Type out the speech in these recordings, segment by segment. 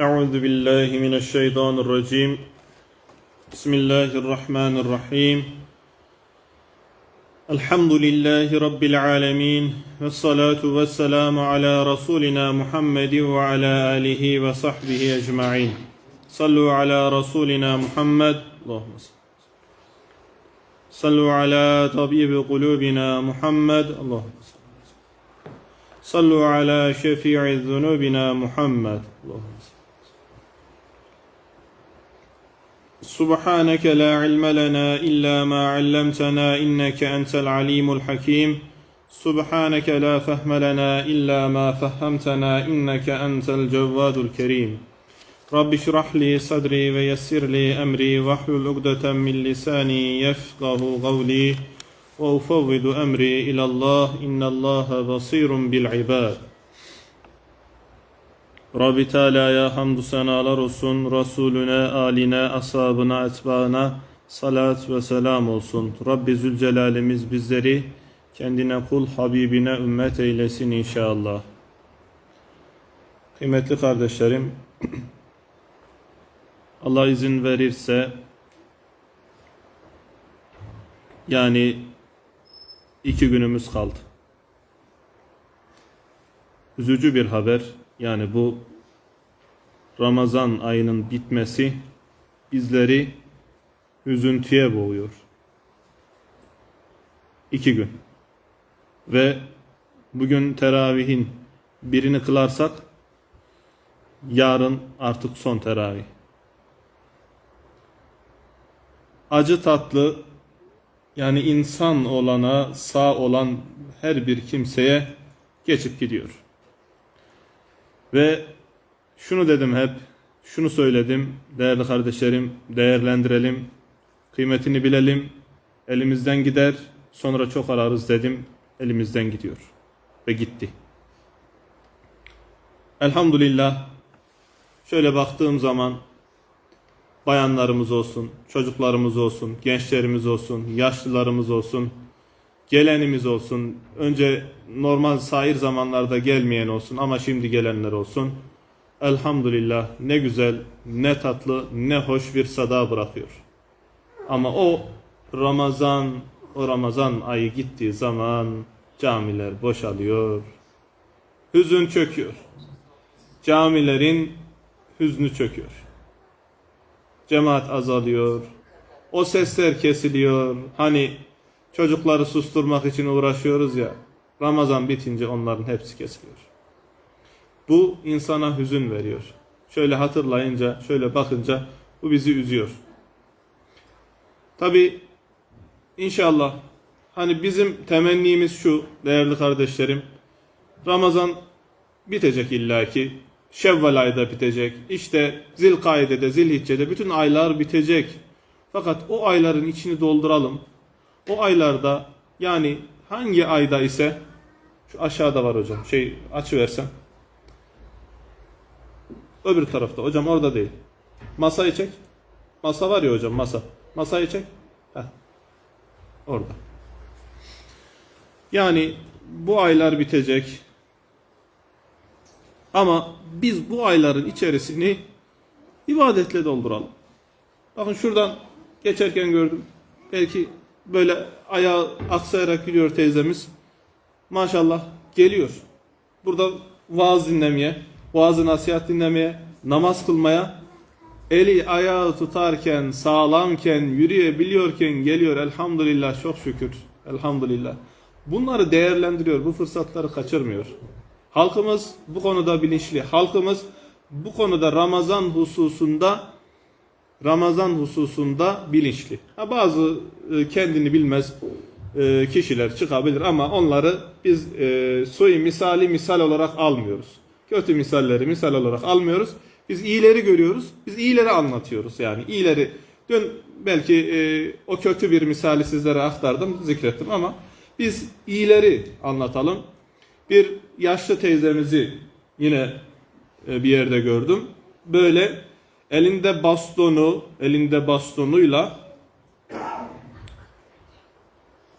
أعوذ بالله من الشيطان الرجيم. بسم الله الرحمن الرحيم. الحمد لله رب العالمين والصلاة والسلام على رسولنا محمد وعلى آله وصحبه أجمعين. صلوا على رسولنا محمد. اللهم صل صلوا على طبيب قلوبنا محمد. اللهم صل صلوا على شفيع ذنوبنا محمد. اللهم سبحانك لا علم لنا إلا ما علمتنا إنك أنت العليم الحكيم. سبحانك لا فهم لنا إلا ما فهمتنا إنك أنت الجواد الكريم. رب اشرح لي صدري ويسر لي أمري واحلل عقدة من لساني يفقه قولي وأفوض أمري إلى الله إن الله بصير بالعباد. Rabbi Teala'ya hamdü senalar olsun. Resulüne, aline, ashabına, etbaına salat ve selam olsun. Rabbi Zülcelal'imiz bizleri kendine kul, Habibine ümmet eylesin inşallah. Kıymetli kardeşlerim, Allah izin verirse yani iki günümüz kaldı. Üzücü bir haber. Yani bu Ramazan ayının bitmesi bizleri üzüntüye boğuyor. İki gün. Ve bugün teravihin birini kılarsak yarın artık son teravih. Acı tatlı yani insan olana sağ olan her bir kimseye geçip gidiyor. Ve şunu dedim hep, şunu söyledim. Değerli kardeşlerim, değerlendirelim, kıymetini bilelim, elimizden gider, sonra çok ararız dedim, elimizden gidiyor. Ve gitti. Elhamdülillah, şöyle baktığım zaman bayanlarımız olsun, çocuklarımız olsun, gençlerimiz olsun, yaşlılarımız olsun, gelenimiz olsun. Önce normal sair zamanlarda gelmeyen olsun ama şimdi gelenler olsun. Elhamdülillah ne güzel, ne tatlı, ne hoş bir sada bırakıyor. Ama o Ramazan, o Ramazan ayı gittiği zaman camiler boşalıyor. Hüzün çöküyor. Camilerin hüznü çöküyor. Cemaat azalıyor. O sesler kesiliyor. Hani Çocukları susturmak için uğraşıyoruz ya. Ramazan bitince onların hepsi kesiliyor. Bu insana hüzün veriyor. Şöyle hatırlayınca, şöyle bakınca bu bizi üzüyor. Tabi inşallah hani bizim temennimiz şu değerli kardeşlerim. Ramazan bitecek illaki. Şevval ayda bitecek. İşte Zilkaide'de, Zilhicce'de bütün aylar bitecek. Fakat o ayların içini dolduralım. O aylarda yani hangi ayda ise şu aşağıda var hocam. Şey açıversem. Öbür tarafta. Hocam orada değil. Masayı çek. Masa var ya hocam masa. Masayı çek. Heh. Orada. Yani bu aylar bitecek. Ama biz bu ayların içerisini ibadetle dolduralım. Bakın şuradan geçerken gördüm. Belki böyle ayağı aksayarak gidiyor teyzemiz. Maşallah geliyor. Burada vaaz dinlemeye, vaazı nasihat dinlemeye, namaz kılmaya, eli ayağı tutarken, sağlamken, yürüyebiliyorken geliyor. Elhamdülillah çok şükür. Elhamdülillah. Bunları değerlendiriyor. Bu fırsatları kaçırmıyor. Halkımız bu konuda bilinçli. Halkımız bu konuda Ramazan hususunda Ramazan hususunda bilinçli. Ha, bazı e, kendini bilmez e, kişiler çıkabilir ama onları biz e, suyu misali misal olarak almıyoruz. Kötü misalleri misal olarak almıyoruz. Biz iyileri görüyoruz. Biz iyileri anlatıyoruz yani. iyileri dün belki e, o kötü bir misali sizlere aktardım, zikrettim ama biz iyileri anlatalım. Bir yaşlı teyzemizi yine e, bir yerde gördüm. Böyle elinde bastonu, elinde bastonuyla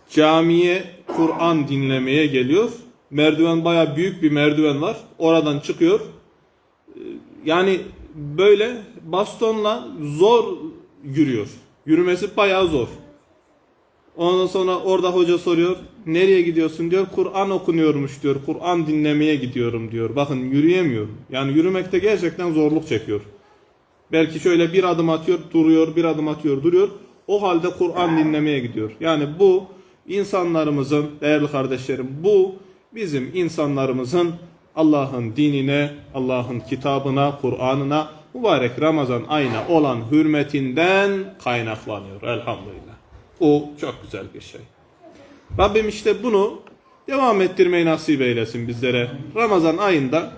camiye Kur'an dinlemeye geliyor. Merdiven baya büyük bir merdiven var. Oradan çıkıyor. Ee, Yani böyle bastonla zor yürüyor. Yürümesi bayağı zor. Ondan sonra orada hoca soruyor. Nereye gidiyorsun diyor. Kur'an okunuyormuş diyor. Kur'an dinlemeye gidiyorum diyor. Bakın yürüyemiyor. Yani yürümekte gerçekten zorluk çekiyor. Belki şöyle bir adım atıyor, duruyor, bir adım atıyor, duruyor. O halde Kur'an dinlemeye gidiyor. Yani bu insanlarımızın, değerli kardeşlerim, bu bizim insanlarımızın Allah'ın dinine, Allah'ın kitabına, Kur'an'ına, mübarek Ramazan ayına olan hürmetinden kaynaklanıyor. Elhamdülillah. O çok güzel bir şey. Rabbim işte bunu devam ettirmeyi nasip eylesin bizlere. Ramazan ayında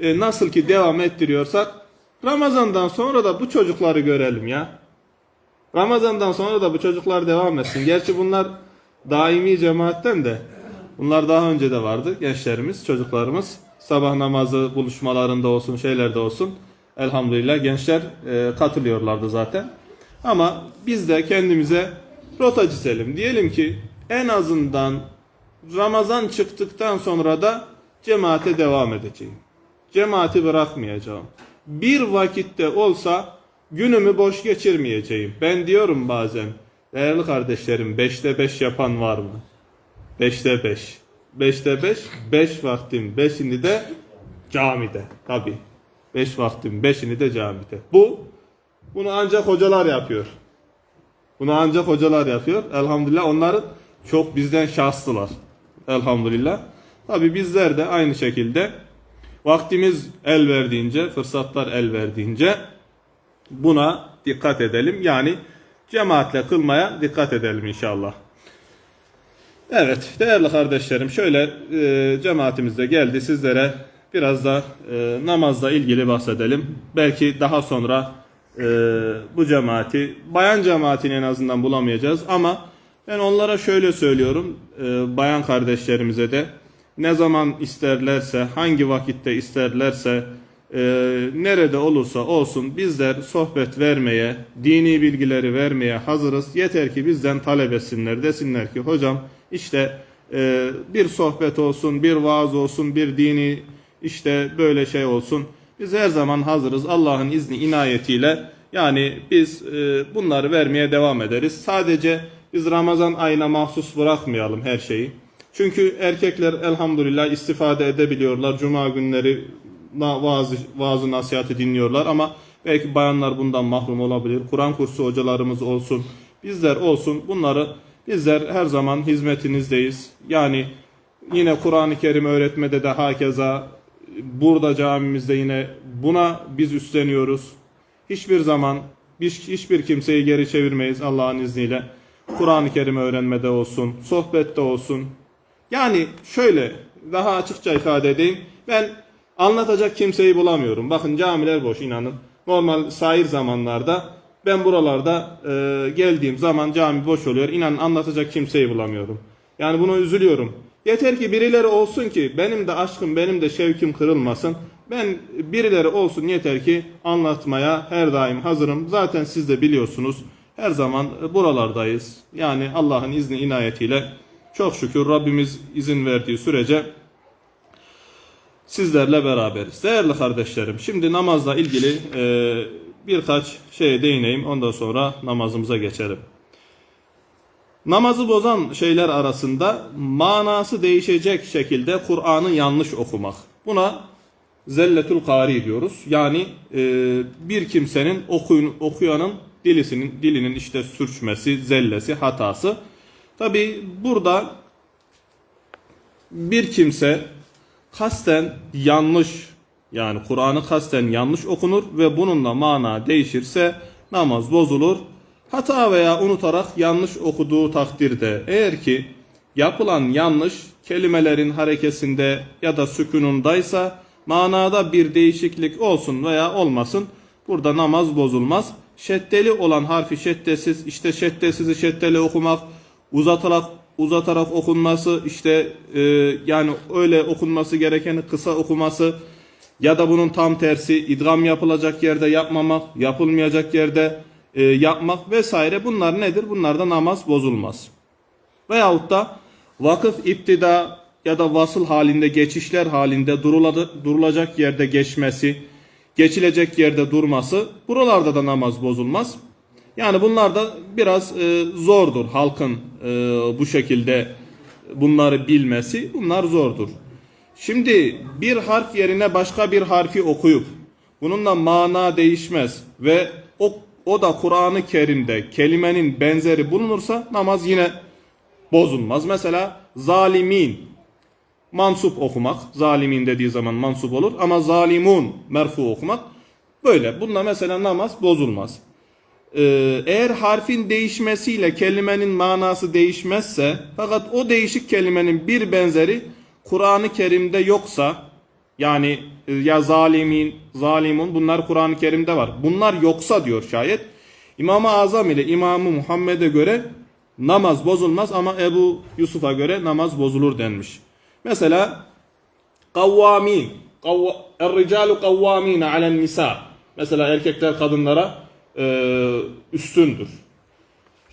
e, nasıl ki devam ettiriyorsak Ramazan'dan sonra da bu çocukları görelim ya. Ramazan'dan sonra da bu çocuklar devam etsin. Gerçi bunlar daimi cemaatten de bunlar daha önce de vardı gençlerimiz, çocuklarımız. Sabah namazı buluşmalarında olsun, şeylerde olsun. Elhamdülillah gençler e, katılıyorlardı zaten. Ama biz de kendimize rota çizelim. Diyelim ki en azından Ramazan çıktıktan sonra da cemaate devam edeceğim. Cemaati bırakmayacağım. Bir vakitte olsa günümü boş geçirmeyeceğim. Ben diyorum bazen, değerli kardeşlerim, beşte beş yapan var mı? Beşte beş. Beşte beş, beş vaktin beşini de camide. Tabi. Beş vaktin beşini de camide. Bu, bunu ancak hocalar yapıyor. Bunu ancak hocalar yapıyor. Elhamdülillah onların çok bizden şanslılar. Elhamdülillah. Tabi bizler de aynı şekilde vaktimiz el verdiğince, fırsatlar el verdiğince buna dikkat edelim. Yani cemaatle kılmaya dikkat edelim inşallah. Evet değerli kardeşlerim şöyle e, cemaatimiz de geldi sizlere biraz da e, namazla ilgili bahsedelim. Belki daha sonra e, bu cemaati bayan cemaatini en azından bulamayacağız ama ben onlara şöyle söylüyorum e, bayan kardeşlerimize de ne zaman isterlerse hangi vakitte isterlerse e, nerede olursa olsun bizler sohbet vermeye dini bilgileri vermeye hazırız. Yeter ki bizden talep etsinler desinler ki hocam işte e, bir sohbet olsun bir vaaz olsun bir dini işte böyle şey olsun. Biz her zaman hazırız Allah'ın izni inayetiyle. Yani biz e, bunları vermeye devam ederiz. Sadece biz Ramazan ayına mahsus bırakmayalım her şeyi. Çünkü erkekler elhamdülillah istifade edebiliyorlar. Cuma günleri na- vaaz, vaazı nasihatı dinliyorlar ama belki bayanlar bundan mahrum olabilir. Kur'an kursu hocalarımız olsun, bizler olsun bunları bizler her zaman hizmetinizdeyiz. Yani yine Kur'an-ı Kerim öğretmede de hakeza burada camimizde yine buna biz üstleniyoruz. Hiçbir zaman hiçbir kimseyi geri çevirmeyiz Allah'ın izniyle. Kur'an-ı Kerim öğrenmede olsun, sohbette olsun. Yani şöyle daha açıkça ifade edeyim. Ben anlatacak kimseyi bulamıyorum. Bakın camiler boş inanın. Normal sair zamanlarda ben buralarda e, geldiğim zaman cami boş oluyor. İnanın anlatacak kimseyi bulamıyorum. Yani buna üzülüyorum. Yeter ki birileri olsun ki benim de aşkım, benim de şevkim kırılmasın. Ben birileri olsun yeter ki anlatmaya her daim hazırım. Zaten siz de biliyorsunuz. Her zaman buralardayız. Yani Allah'ın izni inayetiyle çok şükür Rabbimiz izin verdiği sürece sizlerle beraberiz. Değerli kardeşlerim, şimdi namazla ilgili e, birkaç şeye değineyim. Ondan sonra namazımıza geçelim. Namazı bozan şeyler arasında manası değişecek şekilde Kur'an'ı yanlış okumak. Buna zelletül kari diyoruz. Yani e, bir kimsenin okuyun, okuyanın dilisinin dilinin işte sürçmesi, zellesi, hatası. Tabi burada bir kimse kasten yanlış yani Kur'an'ı kasten yanlış okunur ve bununla mana değişirse namaz bozulur. Hata veya unutarak yanlış okuduğu takdirde eğer ki yapılan yanlış kelimelerin harekesinde ya da sükunundaysa manada bir değişiklik olsun veya olmasın burada namaz bozulmaz. Şeddeli olan harfi şeddesiz işte şeddesizi şeddeli okumak uzatarak uzatarak okunması işte e, yani öyle okunması gerekeni kısa okuması ya da bunun tam tersi idgam yapılacak yerde yapmamak, yapılmayacak yerde e, yapmak vesaire bunlar nedir? Bunlarda namaz bozulmaz. Veyahut da vakıf iptida ya da vasıl halinde geçişler halinde duruladı- durulacak yerde geçmesi geçilecek yerde durması buralarda da namaz bozulmaz. Yani bunlar da biraz e, zordur halkın e, bu şekilde bunları bilmesi bunlar zordur. Şimdi bir harf yerine başka bir harfi okuyup bununla mana değişmez ve o, o da Kur'an-ı Kerim'de kelimenin benzeri bulunursa namaz yine bozulmaz. Mesela zalimin mansup okumak, zalimin dediği zaman mansup olur ama zalimun merfu okumak böyle. Bununla mesela namaz bozulmaz. Ee, eğer harfin değişmesiyle kelimenin manası değişmezse fakat o değişik kelimenin bir benzeri Kur'an-ı Kerim'de yoksa yani e, ya zalimin, zalimun bunlar Kur'an-ı Kerim'de var. Bunlar yoksa diyor şayet İmam-ı Azam ile İmam-ı Muhammed'e göre namaz bozulmaz ama Ebu Yusuf'a göre namaz bozulur denmiş. Mesela kavvamin, kavva, er-ricalu kavvamine alen nisa. Mesela erkekler kadınlara e, üstündür.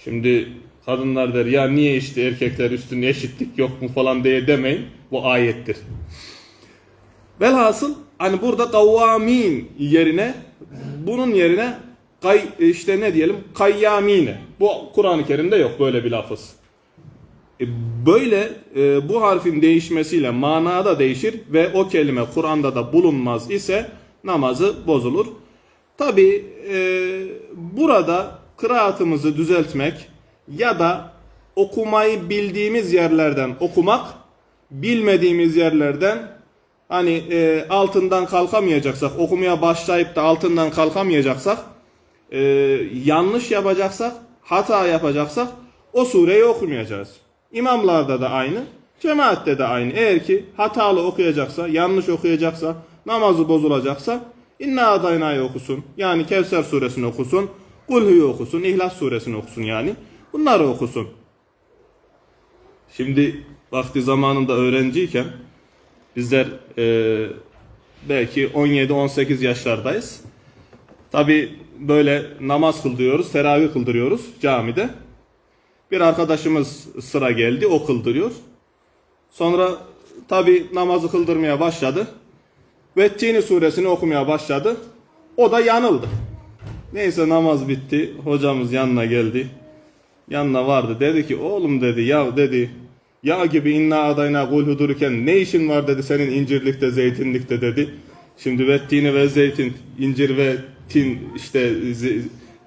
Şimdi kadınlar der ya niye işte erkekler üstün eşitlik yok mu falan diye demeyin. Bu ayettir. Velhasıl hani burada kavvamin yerine bunun yerine kay, işte ne diyelim kayyamine. Bu Kur'an-ı Kerim'de yok böyle bir lafız. E, Böyle e, bu harfin değişmesiyle mana da değişir ve o kelime Kur'an'da da bulunmaz ise namazı bozulur. Tabi burada kıraatımızı düzeltmek ya da okumayı bildiğimiz yerlerden okumak, bilmediğimiz yerlerden hani e, altından kalkamayacaksak, okumaya başlayıp da altından kalkamayacaksak, e, yanlış yapacaksak, hata yapacaksak o sureyi okumayacağız. İmamlarda da aynı, cemaatte de aynı. Eğer ki hatalı okuyacaksa, yanlış okuyacaksa, namazı bozulacaksa İnna adayna'yı okusun. Yani Kevser suresini okusun. Kulhu'yu okusun. İhlas suresini okusun yani. Bunları okusun. Şimdi vakti zamanında öğrenciyken bizler e, belki 17-18 yaşlardayız. Tabi böyle namaz kıldırıyoruz, teravih kıldırıyoruz camide. Bir arkadaşımız sıra geldi, o kıldırıyor. Sonra tabi namazı kıldırmaya başladı. Vettini suresini okumaya başladı. O da yanıldı. Neyse namaz bitti. Hocamız yanına geldi. Yanına vardı. Dedi ki oğlum dedi ya dedi. Ya gibi inna adayna kul hudurken ne işin var dedi senin incirlikte zeytinlikte dedi. Şimdi vettini ve zeytin incir ve tin işte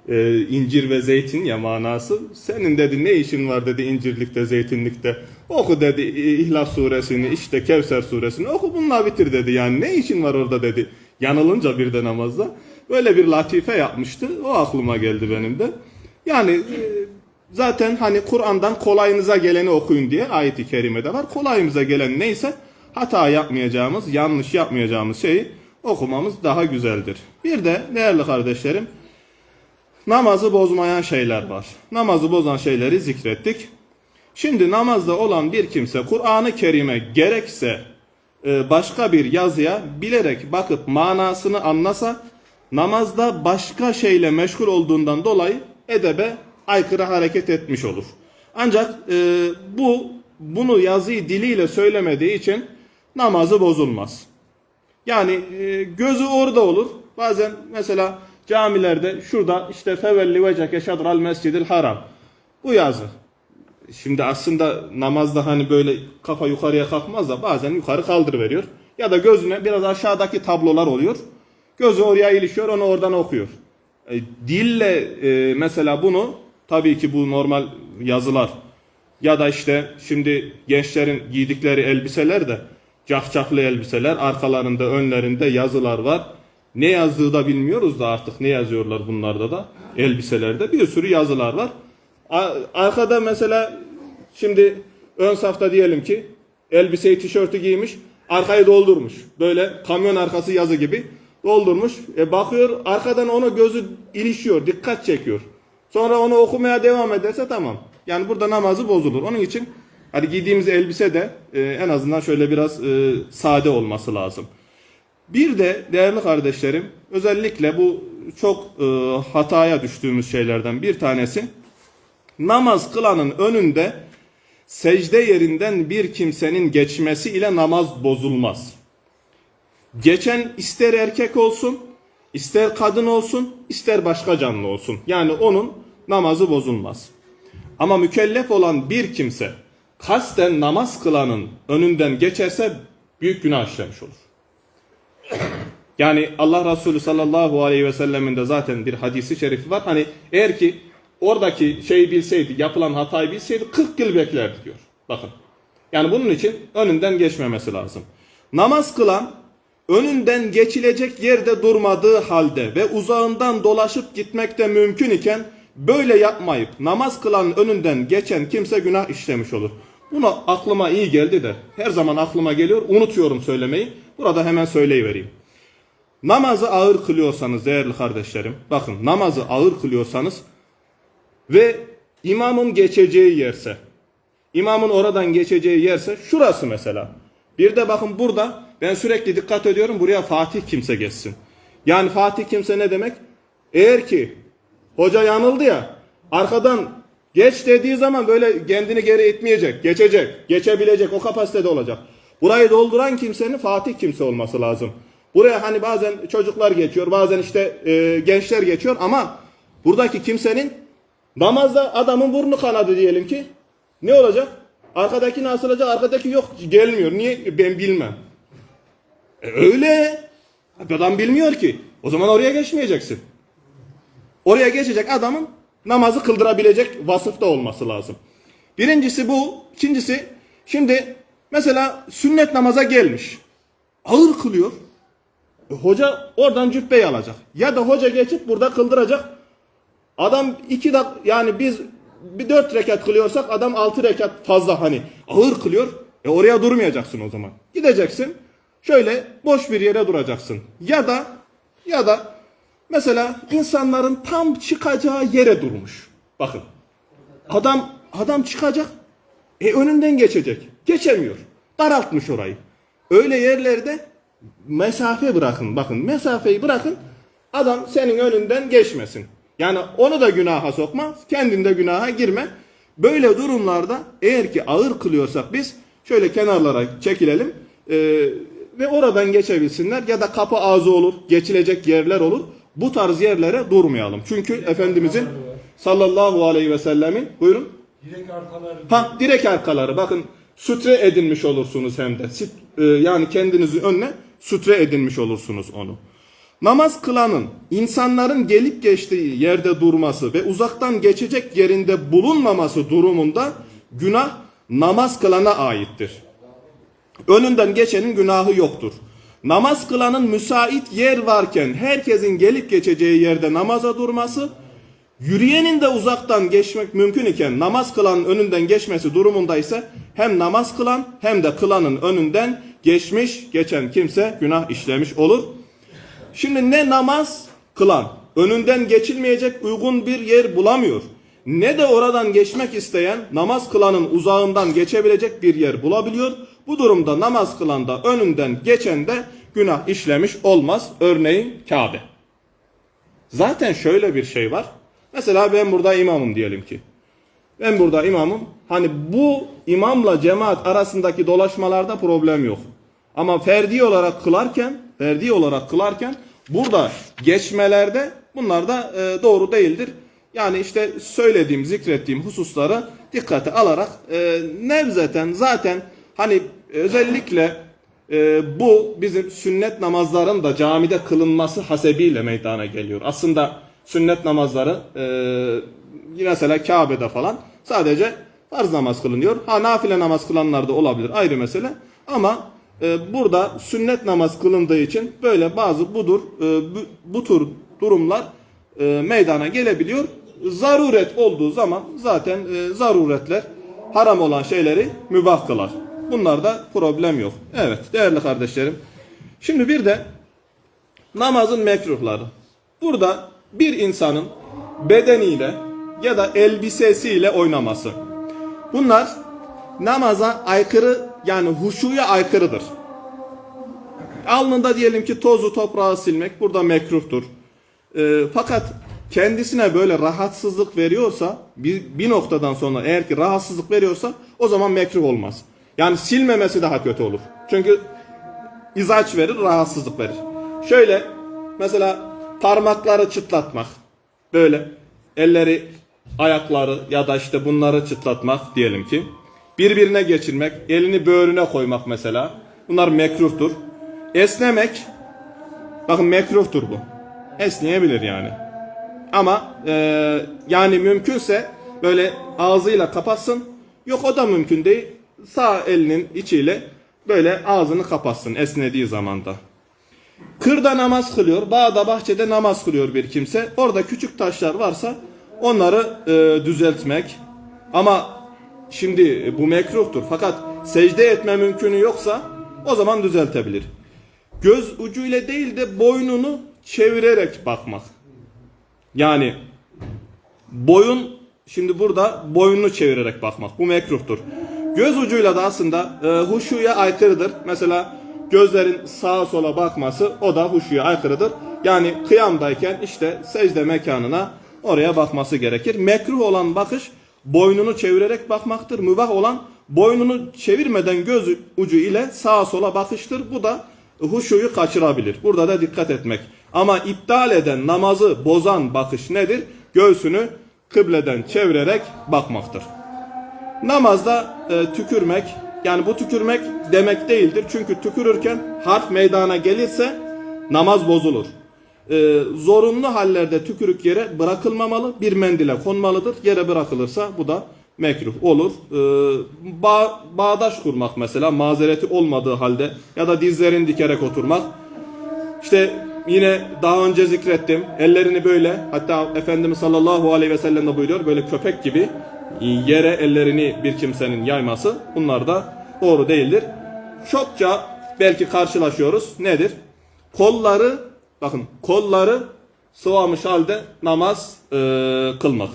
e, incir ve zeytin ya manası. Senin dedi ne işin var dedi incirlikte zeytinlikte. Oku dedi İhlas suresini işte Kevser suresini oku bununla bitir dedi. Yani ne işin var orada dedi. Yanılınca bir de namazda. Böyle bir latife yapmıştı. O aklıma geldi benim de. Yani e, zaten hani Kur'an'dan kolayınıza geleni okuyun diye ayeti kerimede var. Kolayımıza gelen neyse hata yapmayacağımız, yanlış yapmayacağımız şeyi okumamız daha güzeldir. Bir de değerli kardeşlerim namazı bozmayan şeyler var. Namazı bozan şeyleri zikrettik. Şimdi namazda olan bir kimse Kur'an-ı Kerim'e gerekse e, başka bir yazıya bilerek bakıp manasını anlasa namazda başka şeyle meşgul olduğundan dolayı edebe aykırı hareket etmiş olur. Ancak e, bu bunu yazıyı diliyle söylemediği için namazı bozulmaz. Yani e, gözü orada olur. Bazen mesela camilerde şurada işte fevelli veceke şadral mescidil haram. Bu yazı. Şimdi aslında namazda hani böyle kafa yukarıya kalkmaz da bazen yukarı kaldırıveriyor. Ya da gözüne biraz aşağıdaki tablolar oluyor. Gözü oraya ilişiyor onu oradan okuyor. E, dille e, mesela bunu tabii ki bu normal yazılar ya da işte şimdi gençlerin giydikleri elbiseler de cafcaflı elbiseler arkalarında önlerinde yazılar var. Ne yazdığı da bilmiyoruz da artık ne yazıyorlar bunlarda da elbiselerde bir sürü yazılar var. Arkada mesela şimdi ön safta diyelim ki elbiseyi tişörtü giymiş arkayı doldurmuş. Böyle kamyon arkası yazı gibi doldurmuş. E bakıyor arkadan onu gözü ilişiyor dikkat çekiyor. Sonra onu okumaya devam ederse tamam. Yani burada namazı bozulur. Onun için hadi giydiğimiz elbise de e, en azından şöyle biraz e, sade olması lazım. Bir de değerli kardeşlerim özellikle bu çok e, hataya düştüğümüz şeylerden bir tanesi namaz kılanın önünde secde yerinden bir kimsenin geçmesi ile namaz bozulmaz. Geçen ister erkek olsun İster kadın olsun, ister başka canlı olsun. Yani onun namazı bozulmaz. Ama mükellef olan bir kimse kasten namaz kılanın önünden geçerse büyük günah işlemiş olur. Yani Allah Resulü sallallahu aleyhi ve sellemin de zaten bir hadisi şerifi var. Hani eğer ki oradaki şeyi bilseydi, yapılan hatayı bilseydi 40 yıl beklerdi diyor. Bakın. Yani bunun için önünden geçmemesi lazım. Namaz kılan önünden geçilecek yerde durmadığı halde ve uzağından dolaşıp gitmekte mümkün iken böyle yapmayıp namaz kılanın önünden geçen kimse günah işlemiş olur. Bunu aklıma iyi geldi de her zaman aklıma geliyor unutuyorum söylemeyi. Burada hemen söyleyivereyim. Namazı ağır kılıyorsanız değerli kardeşlerim, bakın namazı ağır kılıyorsanız ve imamın geçeceği yerse, imamın oradan geçeceği yerse şurası mesela. Bir de bakın burada ben sürekli dikkat ediyorum buraya Fatih kimse geçsin. Yani Fatih kimse ne demek? Eğer ki hoca yanıldı ya arkadan geç dediği zaman böyle kendini geri itmeyecek, geçecek, geçebilecek o kapasitede olacak. Burayı dolduran kimsenin Fatih kimse olması lazım. Buraya hani bazen çocuklar geçiyor, bazen işte e, gençler geçiyor ama buradaki kimsenin namazda adamın burnu kanadı diyelim ki ne olacak? Arkadaki nasıl olacak? Arkadaki yok gelmiyor. Niye? Ben bilmem. E, öyle. Adam bilmiyor ki. O zaman oraya geçmeyeceksin. Oraya geçecek adamın namazı kıldırabilecek vasıfta olması lazım. Birincisi bu. İkincisi şimdi mesela sünnet namaza gelmiş. Ağır kılıyor. E, hoca oradan cübbeyi alacak. Ya da hoca geçip burada kıldıracak. Adam iki dak yani biz bir dört rekat kılıyorsak adam altı rekat fazla hani ağır kılıyor. E oraya durmayacaksın o zaman. Gideceksin. Şöyle boş bir yere duracaksın. Ya da ya da mesela insanların tam çıkacağı yere durmuş. Bakın. Adam adam çıkacak. E önünden geçecek. Geçemiyor. Daraltmış orayı. Öyle yerlerde mesafe bırakın. Bakın mesafeyi bırakın. Adam senin önünden geçmesin. Yani onu da günaha sokma, kendin de günaha girme. Böyle durumlarda eğer ki ağır kılıyorsak biz şöyle kenarlara çekilelim e, ve oradan geçebilsinler ya da kapı ağzı olur, geçilecek yerler olur. Bu tarz yerlere durmayalım. Çünkü Efendimizin sallallahu aleyhi ve sellemin buyurun. Direkt arkaları Ha direk arkaları bakın sütre edinmiş olursunuz hem de. E, yani kendinizi önüne sütre edinmiş olursunuz onu. Namaz kılanın insanların gelip geçtiği yerde durması ve uzaktan geçecek yerinde bulunmaması durumunda günah namaz kılana aittir. Önünden geçenin günahı yoktur. Namaz kılanın müsait yer varken herkesin gelip geçeceği yerde namaza durması, yürüyenin de uzaktan geçmek mümkün iken namaz kılanın önünden geçmesi durumunda ise hem namaz kılan hem de kılanın önünden geçmiş geçen kimse günah işlemiş olur. Şimdi ne namaz kılan önünden geçilmeyecek uygun bir yer bulamıyor. Ne de oradan geçmek isteyen namaz kılanın uzağından geçebilecek bir yer bulabiliyor. Bu durumda namaz kılan da önünden geçen de günah işlemiş olmaz. Örneğin Kabe. Zaten şöyle bir şey var. Mesela ben burada imamım diyelim ki. Ben burada imamım. Hani bu imamla cemaat arasındaki dolaşmalarda problem yok. Ama ferdi olarak kılarken, ferdi olarak kılarken burada geçmelerde bunlar da e, doğru değildir. Yani işte söylediğim, zikrettiğim hususları dikkate alarak e, nevzeten zaten hani özellikle e, bu bizim sünnet namazların da camide kılınması hasebiyle meydana geliyor. Aslında sünnet namazları e, mesela Kabe'de falan sadece farz namaz kılınıyor. Ha nafile namaz kılanlar da olabilir ayrı mesele. Ama burada sünnet namaz kılındığı için böyle bazı budur e, bu, bu tür durumlar e, meydana gelebiliyor. Zaruret olduğu zaman zaten e, zaruretler haram olan şeyleri mübah kılar. Bunlarda problem yok. Evet değerli kardeşlerim. Şimdi bir de namazın mekruhları. Burada bir insanın bedeniyle ya da elbisesiyle oynaması. Bunlar namaza aykırı yani huşuya aykırıdır. Alnında diyelim ki tozu toprağı silmek burada mekruhtur. Ee, fakat kendisine böyle rahatsızlık veriyorsa bir, bir noktadan sonra eğer ki rahatsızlık veriyorsa o zaman mekruh olmaz. Yani silmemesi daha kötü olur. Çünkü izaç verir, rahatsızlık verir. Şöyle mesela parmakları çıtlatmak. Böyle elleri, ayakları ya da işte bunları çıtlatmak diyelim ki. Birbirine geçirmek, elini böğrüne koymak mesela. Bunlar mekruhtur. Esnemek, bakın mekruhtur bu. Esneyebilir yani. Ama e, yani mümkünse böyle ağzıyla kapatsın. Yok o da mümkün değil. Sağ elinin içiyle böyle ağzını kapatsın esnediği zamanda. Kırda namaz kılıyor, bağda bahçede namaz kılıyor bir kimse. Orada küçük taşlar varsa onları e, düzeltmek. Ama şimdi bu mekruhtur. Fakat secde etme mümkünü yoksa o zaman düzeltebilir. Göz ucuyla değil de boynunu çevirerek bakmak. Yani boyun şimdi burada boynunu çevirerek bakmak. Bu mekruhtur. Göz ucuyla da aslında e, huşuya aykırıdır. Mesela gözlerin sağa sola bakması o da huşuya aykırıdır. Yani kıyamdayken işte secde mekanına oraya bakması gerekir. Mekruh olan bakış boynunu çevirerek bakmaktır. Mübah olan boynunu çevirmeden göz ucu ile sağa sola bakıştır. Bu da huşuyu kaçırabilir. Burada da dikkat etmek. Ama iptal eden, namazı bozan bakış nedir? Göğsünü kıbleden çevirerek bakmaktır. Namazda e, tükürmek, yani bu tükürmek demek değildir. Çünkü tükürürken harf meydana gelirse namaz bozulur. E, zorunlu hallerde tükürük yere bırakılmamalı, bir mendile konmalıdır. Yere bırakılırsa bu da mekruh olur. E, bağ, bağdaş kurmak mesela mazereti olmadığı halde ya da dizlerini dikerek oturmak. İşte yine daha önce zikrettim. Ellerini böyle hatta Efendimiz sallallahu aleyhi ve sellem de buyuruyor böyle köpek gibi yere ellerini bir kimsenin yayması bunlar da doğru değildir. Çokça belki karşılaşıyoruz. Nedir? Kolları bakın kolları sıvamış halde namaz e, kılmak.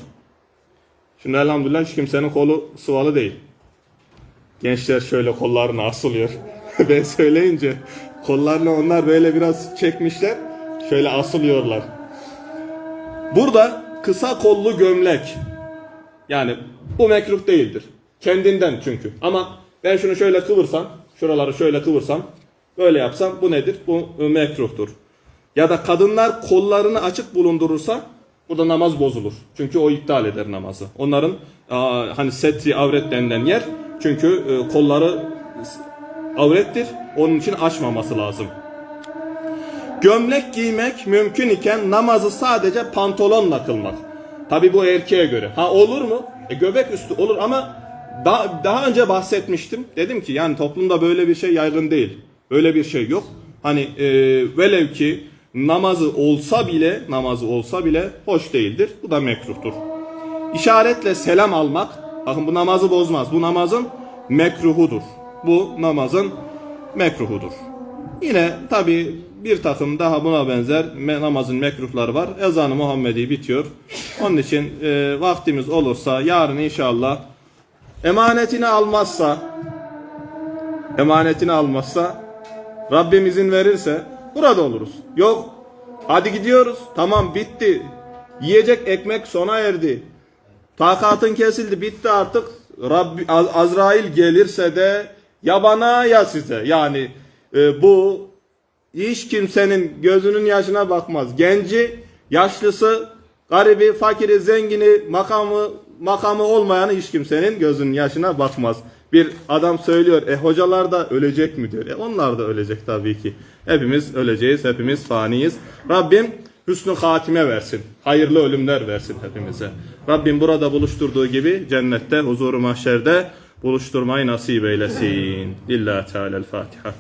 Şimdi elhamdülillah hiç kimsenin kolu sıvalı değil. Gençler şöyle kollarını asılıyor. ben söyleyince kollarını onlar böyle biraz çekmişler. Şöyle asılıyorlar. Burada kısa kollu gömlek. Yani bu mekruh değildir. Kendinden çünkü. Ama ben şunu şöyle kıvırsam, şuraları şöyle kıvırsam, böyle yapsam bu nedir? Bu mekruhtur. Ya da kadınlar kollarını açık bulundurursa burada namaz bozulur. Çünkü o iptal eder namazı. Onların hani setri avret denilen yer çünkü e, kolları avrettir. Onun için açmaması lazım. Gömlek giymek mümkün iken namazı sadece pantolonla kılmak. Tabi bu erkeğe göre. Ha olur mu? E, göbek üstü olur ama daha, daha önce bahsetmiştim. Dedim ki yani toplumda böyle bir şey yaygın değil. Böyle bir şey yok. Hani e, velev ki namazı olsa bile namazı olsa bile hoş değildir. Bu da mekruhtur. İşaretle selam almak bakın bu namazı bozmaz. Bu namazın mekruhudur. Bu namazın mekruhudur. Yine tabi bir takım daha buna benzer namazın mekruhları var. Ezanı Muhammedi bitiyor. Onun için e, vaktimiz olursa yarın inşallah emanetini almazsa emanetini almazsa Rabbim izin verirse burada oluruz. Yok hadi gidiyoruz tamam bitti. Yiyecek ekmek sona erdi. Takatın kesildi bitti artık. Rabbi, Az- Azrail gelirse de ya bana ya size. Yani e, bu hiç kimsenin gözünün yaşına bakmaz. Genci, yaşlısı, garibi, fakiri, zengini, makamı makamı olmayanı hiç kimsenin gözünün yaşına bakmaz. Bir adam söylüyor, e hocalar da ölecek mi diyor. E onlar da ölecek tabii ki. Hepimiz öleceğiz, hepimiz faniyiz. Rabbim hüsnü hatime versin. Hayırlı ölümler versin hepimize. Rabbim burada buluşturduğu gibi cennette, huzuru mahşerde buluşturmayı nasip eylesin. Lillahi Teala'l-Fatiha.